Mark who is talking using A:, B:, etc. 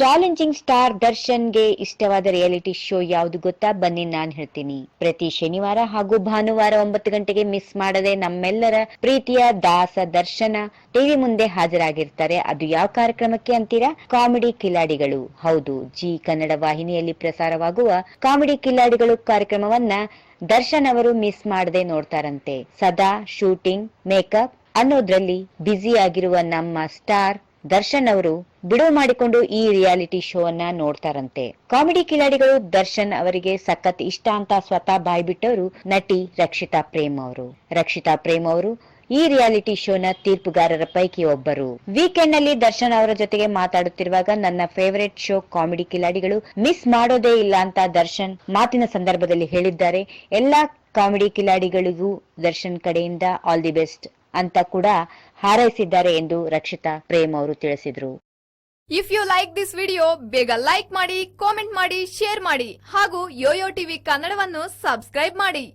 A: Challenging star ದರ್ಶನ್ಗೆ ಇಷ್ಟವಾದ reality show ಯಾವುದು ಗೊತ್ತಾ? ಬನ್ನಿ ನಾನು ಹೇಳ್ತೀನಿ. ಪ್ರತಿ ಶನಿವಾರ ಹಾಗೂ ಭಾನುವಾರ ಒಂಬತ್ತು ಗಂಟೆಗೆ ಮಿಸ್ ಮಾಡದೆ ನಮ್ಮೆಲ್ಲರ ಪ್ರೀತಿಯ ದಾಸ ದರ್ಶನ ಟಿವಿ ಮುಂದೆ ಹಾಜರಾಗಿರ್ತಾರೆ. ಅದು ಯಾವ ಕಾರ್ಯಕ್ರಮಕ್ಕೆ ಅಂತೀರಾ? ಕಾಮಿಡಿ ಕಿಲಾಡಿಗಳು. ಹೌದು, ಜಿ ಕನ್ನಡ ವಾಹಿನಿಯಲ್ಲಿ ಪ್ರಸಾರವಾಗುವ ಕಾಮಿಡಿ ಕಿಲಾಡಿಗಳು ಕಾರ್ಯಕ್ರಮವನ್ನ ದರ್ಶನ್ ಅವರು ಮಿಸ್ ಮಾಡದೆ ನೋಡ್ತಾರಂತೆ. ಸದಾ ಶೂಟಿಂಗ್, ಮೇಕಪ್ ಅನ್ನೋದ್ರಲ್ಲಿ ಬ್ಯುಸಿ ಆಗಿರುವ ನಮ್ಮ ಸ್ಟಾರ್ ದರ್ಶನ್ ಅವರು ಬಿಡುವು ಮಾಡಿಕೊಂಡು ಈ ರಿಯಾಲಿಟಿ ಶೋ ಅನ್ನ ನೋಡ್ತಾರಂತೆ. ಕಾಮಿಡಿ ಕಿಲಾಡಿಗಳು ದರ್ಶನ್ ಅವರಿಗೆ ಸಖತ್ ಇಷ್ಟ ಅಂತ ಸ್ವತಃ ಬಾಯ್ಬಿಟ್ಟವರು ನಟಿ ರಕ್ಷಿತಾ ಪ್ರೇಮ್ ಅವರು. ರಕ್ಷಿತಾ ಪ್ರೇಮ್ ಅವರು ಈ ರಿಯಾಲಿಟಿ ಶೋನ ತೀರ್ಪುಗಾರರ ಪೈಕಿ ಒಬ್ಬರು. ವೀಕೆಂಡ್ನಲ್ಲಿ ದರ್ಶನ್ ಅವರ ಜೊತೆಗೆ ಮಾತಾಡುತ್ತಿರುವಾಗ, ನನ್ನ ಫೇವರೇಟ್ ಶೋ ಕಾಮಿಡಿ ಕಿಲಾಡಿಗಳು ಮಿಸ್ ಮಾಡೋದೇ ಇಲ್ಲ ಅಂತ ದರ್ಶನ್ ಮಾತಿನ ಸಂದರ್ಭದಲ್ಲಿ ಹೇಳಿದ್ದಾರೆ. ಎಲ್ಲಾ ಕಾಮಿಡಿ ಕಿಲಾಡಿಗಳಿಗೂ ದರ್ಶನ್ ಕಡೆಯಿಂದ ಆಲ್ ದಿ ಬೆಸ್ಟ್ ಅಂತ ಕೂಡ ಹಾರೈಸಿದ್ದಾರೆ ಎಂದು ರಕ್ಷಿತಾ ಪ್ರೇಮ್ ಅವರು ತಿಳಿಸಿದ್ರು.
B: If you like this video ಬೇಗ ಲೈಕ್ ಮಾಡಿ ಕಾಮೆಂಟ್ ಮಾಡಿ ಶೇರ್ ಮಾಡಿ ಹಾಗೂ ಯೋಯೋ ಟಿವಿ ಕನ್ನಡವನ್ನು ಸಬ್ಸ್ಕ್ರೈಬ್ ಮಾಡಿ.